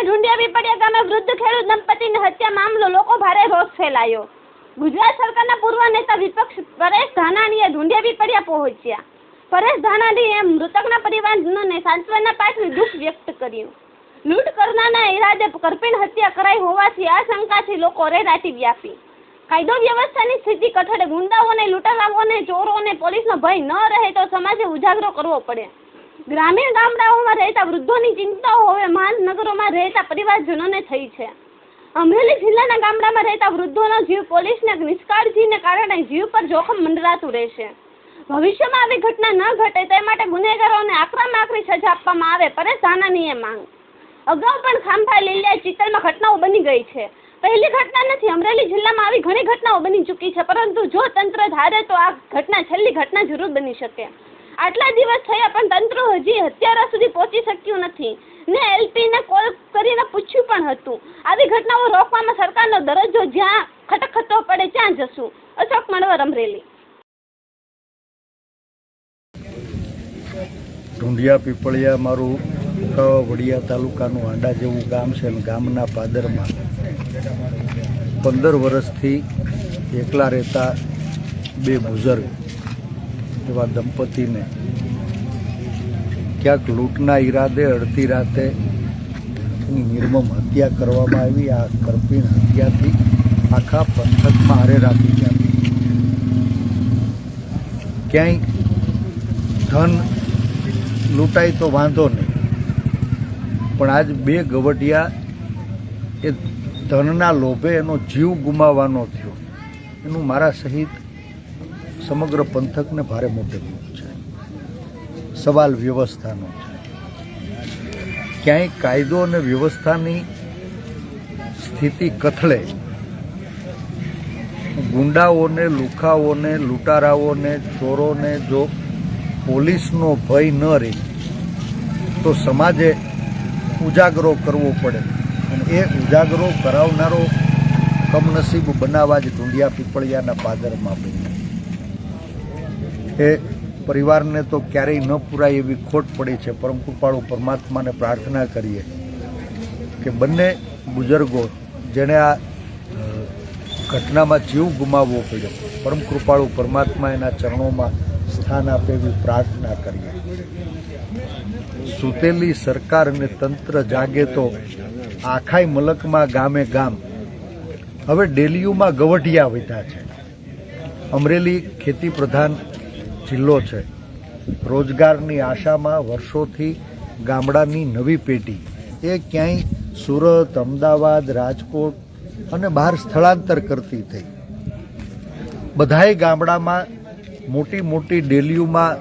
જિલ્લાના ઢુંડિયા પીપળિયા ગામે વૃદ્ધ ખેડૂત દંપતીની હત્યા મામલો લોકો ભારે રોષ ફેલાયો. ગુજરાત સરકારના પૂર્વ નેતા વિપક્ષ પરેશ ધાનાણીએ ઢુંડિયા પીપળિયા પહોંચ્યા. પરેશ ધાનાણીએ મૃતકના પરિવારજનોને સાંત્વના પાઠવી દુઃખ વ્યક્ત કર્યું. લૂંટ કરનારના ઈરાદે કરપીણ હત્યા કરાઈ હોવાથી આ શંકાથી લોકો રેરાટી વ્યાપી. કાયદો વ્યવસ્થાની સ્થિતિ કઠોળે ગુંડાઓને, લૂંટારાઓને, ચોરોને, પોલીસનો ભય ન રહે તો સમાજે ઉજાગરો કરવો પડે. ગ્રામીણ ગામડાઓમાં રહેતા વૃદ્ધોની ચિંતાઓ હવે મહાનગરોમાં રહેતા પરિવારજનોને થઈ છે. અમરેલી જિલ્લાના ગામડામાં રહેતા વૃદ્ધોનો જીવ પોલીસના નિષ્કાળજીને કારણે જીવ પર જોખમ મંડરાતું રહેશે. ભવિષ્યમાં આવી ઘટના ન ઘટે તે માટે ગુનેગારોને આકરામાં આકરી સજા આપવામાં આવે પરેશ ધાનાણીએ માંગ. અગાઉ પણ ખાંભા લીલિયા ચિત્તલમાં ઘટનાઓ બની ગઈ છે. પહેલી ઘટના નથી, અમરેલી જિલ્લામાં આવી ઘણી ઘટનાઓ બની ચૂકી છે, પરંતુ જો તંત્ર ધારે તો આ ઘટના છેલ્લી ઘટના જરૂર બની શકે. આટલા દિવસ થયા પણ તંત્ર હજી હત્યારા સુધી પહોંચી શક્યું નથી. ને એલપીને કોલ કરીને પૂછ્યું પણ હતું. આવી ઘટનાઓ રોકવામાં સરકારનો દરજ્જો જ્યાં ખટખટો પડે ત્યાં જશું. અશોક મણવર, અમરેલી. ઢુંઢિયા પીપળિયા મારું વડિયા તાલુકાનું આંડા જેવું ગામ છે અને ગામના પાદરમાં પંદર વર્ષથી એકલા રહેતા બે બુઝુર્ગ. એવા દંપતીને ક્યાંક લૂંટના ઈરાદે અડધી રાતે નિર્મમ હત્યા કરવામાં આવી. આ કરપીણ હત્યાથી આખા પંથકમાં હારે રાખી ગયા. ક્યાંય ધન લૂંટાય તો વાંધો નહીં. પણ આજ બે ગવટિયા એ ધનના લોભે એનો જીવ ગુમાવવાનો થયો. એનું મારા સહિત સમગ્ર પંથકને ભારે મોટે છે. સવાલ વ્યવસ્થાનો છે. ક્યાંય કાયદો અને વ્યવસ્થાની સ્થિતિ કથળે ગુંડાઓને, લુખાઓને, લૂંટારાઓને, ચોરોને જો પોલીસનો ભય ન રહે, તો સમાજે ઉજાગરો કરવો પડે. અને એ ઉજાગરો કરાવનારો કમનસીબ બનાવવા જ ઢુંડિયા પીપળિયાના પાદરમાં બન્યો. એ પરિવારને તો ક્યારેય ન પૂરાય એવી ખોટ પડી છે, પરમ કૃપાળુ પરમાત્માને પ્રાર્થના કરીએ કે બંને બુઝુર્ગો જેણે આ ઘટનામાં જીવ ગુમાવવો પડ્યો, પરમ કૃપાળુ પરમાત્મા એના ચરણોમાં સ્થાન આપે એવી પ્રાર્થના કરીએ. સૂતેલી સરકાર અને તંત્ર જાગે તો આખાય મલકમાં ગામે ગામ હવે ડેલીયુમાં ગવઢિયા વધ્યા છે. અમરેલી ખેતી પ્રધાન જિલ્લો છે. રોજગારની આશામાં વર્ષોથી ગામડાની નવી પેઢી. એ ક્યાંય સુરત, અમદાવાદ, રાજકોટ અને બહાર સ્થળાંતર કરતી થઈ. બધાય ગામડામાં મોટી મોટી ડેલીઓમાં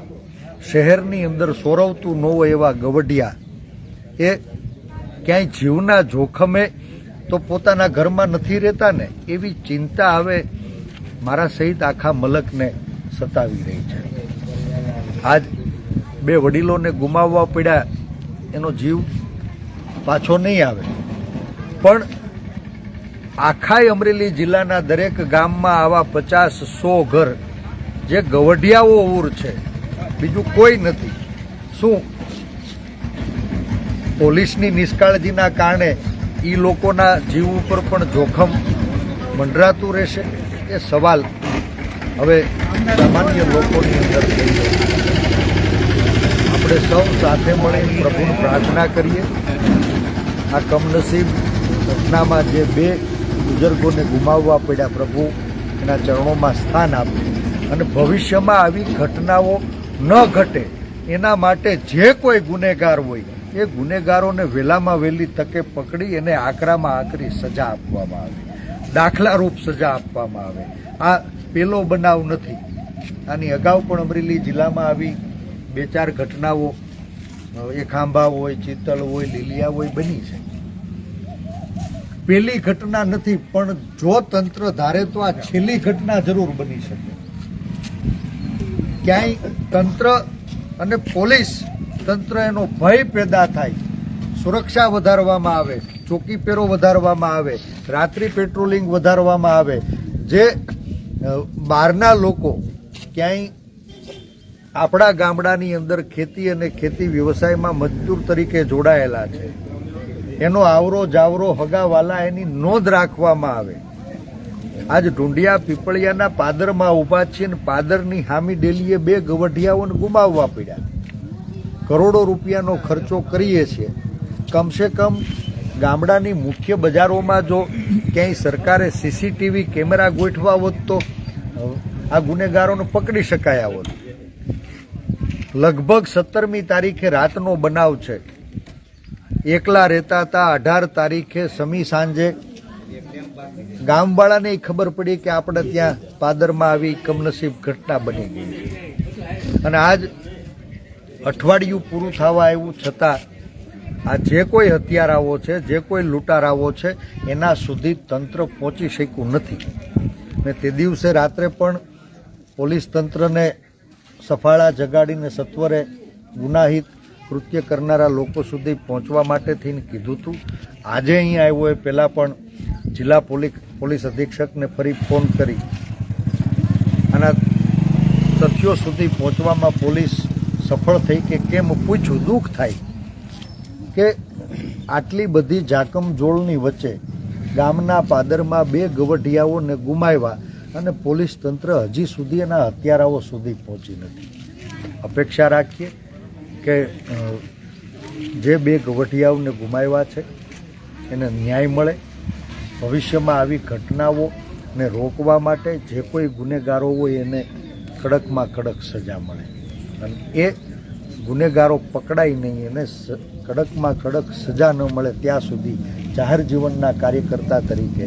શહેરની અંદર સોરવતું ન હોય એવા ગવઢિયા. એ ક્યાંય જીવના જોખમે તો પોતાના ઘરમાં નથી રહેતા ને એવી ચિંતા હવે મારા સહિત આખા મલકને સતાવી રહી છે. આજ બે વડીલોને ગુમાવવા પડ્યા એનો જીવ પાછો નહીં આવે. પણ આખાય અમરેલી જિલ્લાના દરેક ગામમાં આવા પચાસ સો ઘર જે ગવઢિયાઓ ઉર છે, બીજું કોઈ નથી. શું પોલીસની નિષ્કાળજીના કારણે એ લોકોના જીવ ઉપર પણ જોખમ મંડરાતું રહેશે? એ સવાલ હવે સામાન્ય લોકોની અંદર થઈ આપણે સૌ સાથે મળી પ્રભુને પ્રાર્થના કરીએ. આ કમનસીબ ઘટનામાં જે બે બુઝુર્ગોને ગુમાવવા પડ્યા પ્રભુ, એના ચરણોમાં સ્થાન આપે અને ભવિષ્યમાં આવી ઘટનાઓ ન ઘટે, એના માટે જે કોઈ ગુનેગાર હોય, એ ગુનેગારોને વહેલામાં વહેલી તકે પકડી એને આકરામાં આકરી સજા આપવામાં આવે. દાખલારૂપ સજા આપવામાં આવે. આ પેલો બનાવ નથી. આની અગાઉ પણ અમરેલી જિલ્લામાં આવી બે ચાર ઘટનાઓ એ ખાંભા હોય, ચિત્તલ હોય, લીલિયા હોય, બની છે. પેલી ઘટના નથી, પણ જો તંત્ર ધારે તો આ છેલ્લી ઘટના જરૂર બની શકે. ક્યાંય તંત્ર અને પોલીસ તંત્ર એનો ભય પેદા થાય. સુરક્ષા વધારવામાં આવે, ચોકી પેરો વધારવામાં આવે, રાત્રિ પેટ્રોલિંગ વધારવામાં આવે. જે બહારના લોકો ક્યાંય આપણા ગામડાની અંદર ખેતી અને ખેતી વ્યવસાયમાં મજદૂર તરીકે જોડાયેલા છે. એનો આવરો જાવરો હગાવાલા એની નોંધ રાખવામાં આવે. આજ ઢુંડિયા પીપળિયાના પાદરમાં ઊભા છે પાદરની હામી ડેલીએ બે ગવઢિયાઓને ગુમાવવા પડ્યા. કરોડો રૂપિયાનો ખર્ચો કરીએ છીએ. કમસે કમ ગામડાની મુખ્ય બજારોમાં જો ક્યાંય સરકારે સીસીટીવી કેમેરા ગોઠવા હોત તો આ ગુનેગારોને પકડી શકાયા હોત. લગભગ સત્તરમી તારીખે રાતનો બનાવ છે. એકલા રહેતા હતા, અઢાર તારીખે સમી સાંજે. ગામવાળાને ખબર પડી કે આપણે ત્યાં પાદરમાં આવી કમનસીબ ઘટના બની ગઈ અને આજ અઠવાડિયું પૂરું થવા આવ્યું છતાં, આ જે કોઈ હત્યારાઓ છે, જે કોઈ લૂંટારાઓ છે, એના સુધી તંત્ર પહોંચી શક્યું નથી. ને તે દિવસે રાત્રે પણ પોલીસ તંત્રને સફાળા જગાડીને સત્વરે ગુનાહિત કૃત્ય કરનારા લોકો સુધી પહોંચવા માટે થઈને કીધું હતું આજે અહીં આવ્યો એ પહેલાં પણ જિલ્લા પોલીસ પોલીસ અધિક્ષકને ફરી ફોન કરી. આના તથ્યો સુધી પહોંચવામાં પોલીસ સફળ થઈ કે કેમ પૂછ્યું? દુઃખ થાય કે આટલી બધી જાકમ જોળની વચ્ચે ગામના પાદરમાં બે ગવઢિયાઓને ગુમાવ્યા અને પોલીસ તંત્ર હજી સુધી એના હત્યારાઓ સુધી પહોંચી નથી. અપેક્ષા રાખીએ કે જે બે ગવઢિયાઓને ગુમાવ્યા છે, એને ન્યાય મળે. ભવિષ્યમાં આવી ઘટનાઓને રોકવા માટે જે કોઈ ગુનેગારો હોય એને કડકમાં કડક સજા મળે. અને એ ગુનેગારો પકડાય નહીં, એને કડકમાં કડક સજા ન મળે ત્યાં સુધી જાહેર જીવનના કાર્યકર્તા તરીકે.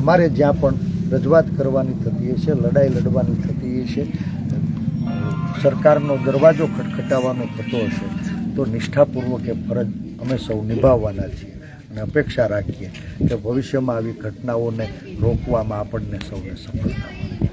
અમારે જ્યાં પણ રજૂઆત કરવાની થતી હશે, લડાઈ લડવાની થતી હશે. સરકારનો દરવાજો ખટખટાવવાનો થતો હશે. તો નિષ્ઠાપૂર્વક એ ફરજ અમે સૌ નિભાવવાના છીએ અને અપેક્ષા રાખીએ કે ભવિષ્યમાં આવી ઘટનાઓને રોકવામાં આપણને સૌને સફળતા મળે.